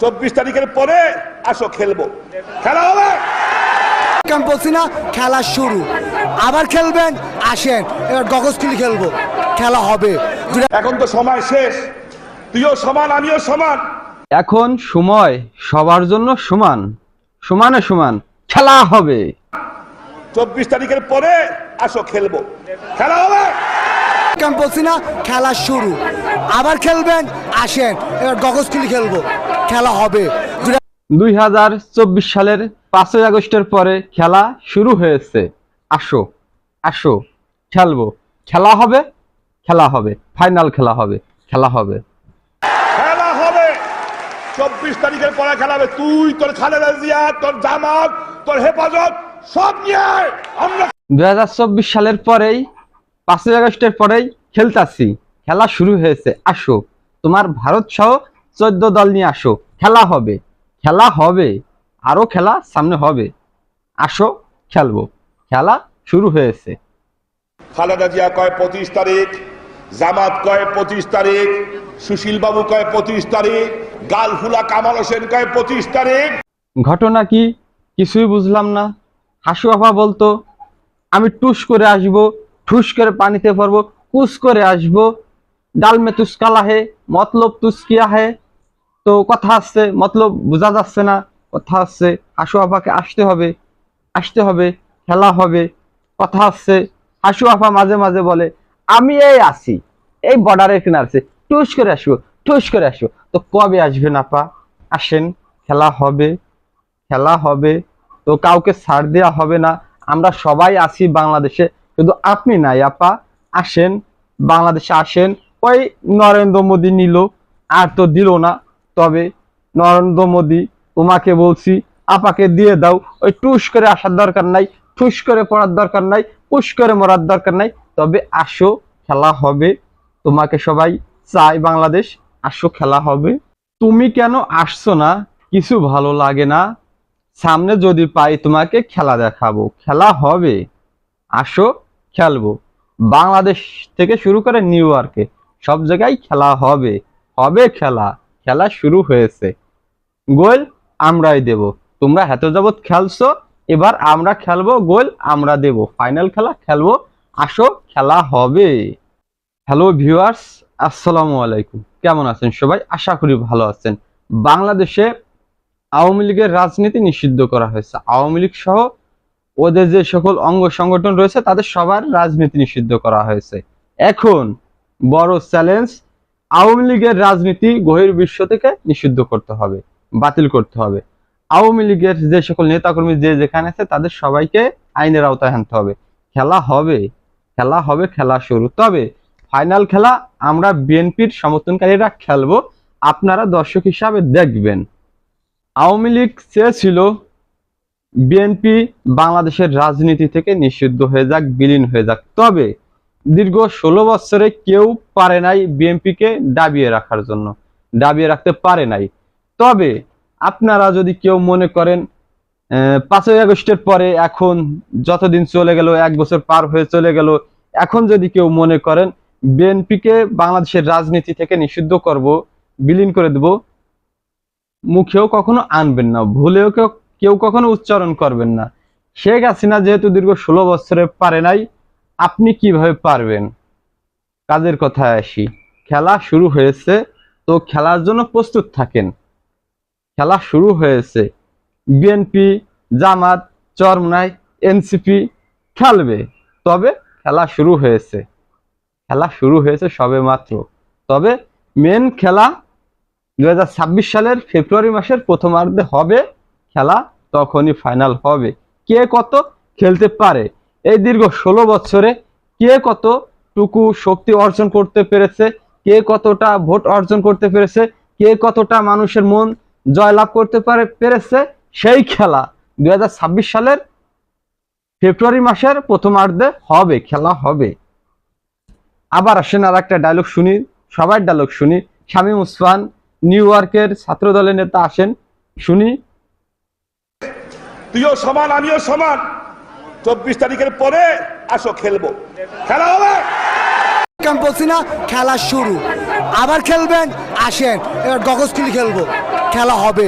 চব্বিশ তারিখের পরে আসো খেলব। খেলা হবে? আমি বলছি না খেলা শুরু। আবার খেলবেন? আসেন এবার গগজকুলি খেলব। খেলা হবে। এখন তো সময় শেষ। তুইও সমান আমিও সমান। এখন সময় সবার জন্য সমান। সমানে সমান। খেলা হবে। চব্বিশ তারিখের পরে আসো খেলব। খেলা হবে? আমি বলছি না খেলা শুরু। আবার খেলবেন? আসেন এবার গগজকুলি খেলব। খেলা হবে। দুই হাজার চব্বিশ সালের পাঁচই আগস্টের পরে খেলা শুরু হয়েছে। আসো আসো খেলব। খেলা হবে খেলা হবে ফাইনাল খেলা হবে খেলা হবে। খেলা হবে। চব্বিশ তারিখের পরে খেলা হবে। তুই তোর খালেদা জিয়া তোর জামাত তোর হেফাজত সব নিয়ে আমরা দুই সালের পরেই পাঁচই আগস্টের পরেই খেলতাছি। খেলা শুরু হয়েছে। আসো তোমার ভারত সহ চোদ্দ দল নিয়ে আসো। খেলা হবে। খেলা হবে। আরও খেলা সামনে হবে। আসো খেলব। খেলা শুরু হয়েছে। খালেদা জিয়া কয় পঁচিশ তারিখ জামাত কয় পঁচিশ তারিখ সুশীল বাবু কয় পঁচিশ তারিখ গালফুলা কামাল হোসেন কয় পঁচিশ তারিখ। ঘটনা কি? কিছুই বুঝলাম না। হাসু আপা বলতো আমি টুস করে আসব ঠুস করে পানিতে পড়ব কুস করে আসব। ডাল মে তুসকালা হে মতলব তুসকিয়া হে। তো কথা আসছে মতলব বোঝা যাচ্ছে না, কথা আসছে হাসু আপাকে আসতে হবে আসতে হবে, খেলা হবে, কথা আসছে হাসু আপা মাঝে মাঝে বলে, আমি এই আসি এই বর্ডারের কিনারে টুস করে আসব, টুস করে আসব। তো কবে আসবেন আপা? আসেন, খেলা হবে খেলা হবে, তো কাউকে ছাড় দেওয়া হবে না, আমরা সবাই আছি বাংলাদেশে কিন্তু আপনি নাই আপা, আসেন, বাংলাদেশে আসেন, ওই নরেন্দ্র মোদী নিল, আর তো দিল না তবে নরেন্দ্র মোদী, তোমাকে বলছি, আপাকে দিয়ে দাও, ওই টুস করে আসার দরকার নাই ঠুস করে পড়ার দরকার নাই পুশ করে মরার দরকার নাই। তবে আসো, খেলা হবে। তোমাকে সবাই চাই বাংলাদেশ, আসো, খেলা হবে। তুমি কেন আসছো না? কিছু ভালো লাগে না। সামনে যদি পাই তোমাকে খেলা দেখাবো, খেলা হবে। আসো, খেলব। বাংলাদেশ থেকে শুরু করে নিউ ইয়র্কে, সব জায়গায় খেলা হবে। হবে খেলা। খেলা শুরু হয়েছে। গোল আমরাই দেব। তোমরা হেতে যাবৎ খেলছো, এবার আমরা খেলব গোল, আমরা দেব। ফাইনাল খেলা খেলব, আসো খেলা হবে। হ্যালো ভিউয়ার্স, আসসালামু আলাইকুম। কেমন আছেন সবাই? আশা করি ভালো আছেন। বাংলাদেশে আওয়ামী লীগের রাজনীতি নিষিদ্ধ করা হয়েছে। আওয়ামী লীগ সহ ওদের যে সকল অঙ্গ সংগঠন রয়েছে, তাদের সবার রাজনীতি নিষিদ্ধ করা হয়েছে। এখন বড় চ্যালেঞ্জ আওয়ামী লীগের রাজনীতি গভীর বিশ্ব থেকে নিষিদ্ধ করতে হবে, বাতিল করতে হবে। আওয়ামী লীগের যে সকল নেতাকর্মী যে যেখানে আছে, তাদের সবাইকে আইনের আওতায় আনতে হবে। খেলা হবে খেলা হবে, খেলা শুরু। তবে ফাইনাল খেলা আমরা বিএনপির সমর্থনকারীরা খেলব, আপনারা দর্শক হিসাবে দেখবেন। আওয়ামী লীগ চেয়েছিল বিএনপি বাংলাদেশের রাজনীতি থেকে নিষিদ্ধ হয়ে যাক, বিলীন হয়ে যাক। তবে দীর্ঘ ষোলো বছরে কেউ পারে নাই বিএনপিকে দাবিয়ে রাখার জন্য, দাবিয়ে রাখতে পারে নাই। তবে আপনারা যদি কেউ মনে করেন পাঁচই আগস্টের পরে এখন যতদিন চলে গেল, এক বছর পার হয়ে চলে গেল, এখন যদি কেউ মনে করেন, বিএনপিকে বাংলাদেশের রাজনীতি থেকে নিষিদ্ধ করব, বিলীন করে দেব, মুখেও কখনো আনবেন না, ভুলেও কেউ কখনো উচ্চারণ করবেন না। শেখ হাসিনা যেহেতু দীর্ঘ ষোলো বছরে পারে নাই আপনি কীভাবে পারবেন? কাজের কথায় আসি। খেলা শুরু হয়েছে, তো খেলার জন্য প্রস্তুত থাকেন। খেলা শুরু হয়েছে। বিএনপি, জামাত, চরমনাই, এনসিপি খেলবে, তবে খেলা শুরু হয়েছে। খেলা শুরু হয়েছে সবে মাত্র। তবে মেন খেলা দু হাজার ছাব্বিশ সালের ফেব্রুয়ারি মাসের প্রথমার্ধে হবে। খেলা তখনই ফাইনাল হবে। কে কত খেলতে পারে? এই দীর্ঘ ষোলো বছরে কে কতটুকু শক্তি অর্জন করতে পেরেছে? কে কতটা ভোট অর্জন করতে পেরেছে? কে কতটা মানুষের মন জয়লাভ করতে পারে, পেরেছে? সেই খেলা দুই সালের ফেব্রুয়ারি মাসের প্রথমার্ধে হবে, খেলা হবে। আবার আসেন আর একটা ডায়লগ শুনি, সবার ডায়লগ শুনি। শামীম উসমান নিউ ইয়র্কের ছাত্র দলের নেতা আসেন, শুনি। তুইও সমান, আমিও সমান। চব্বিশ তারিখের পরে আসো, খেলব। খেলা হবে? বলছি না? খেলা শুরু। আবার খেলবেন? আসেন। এবার গগজ খুলি খেলব। খেলা হবে।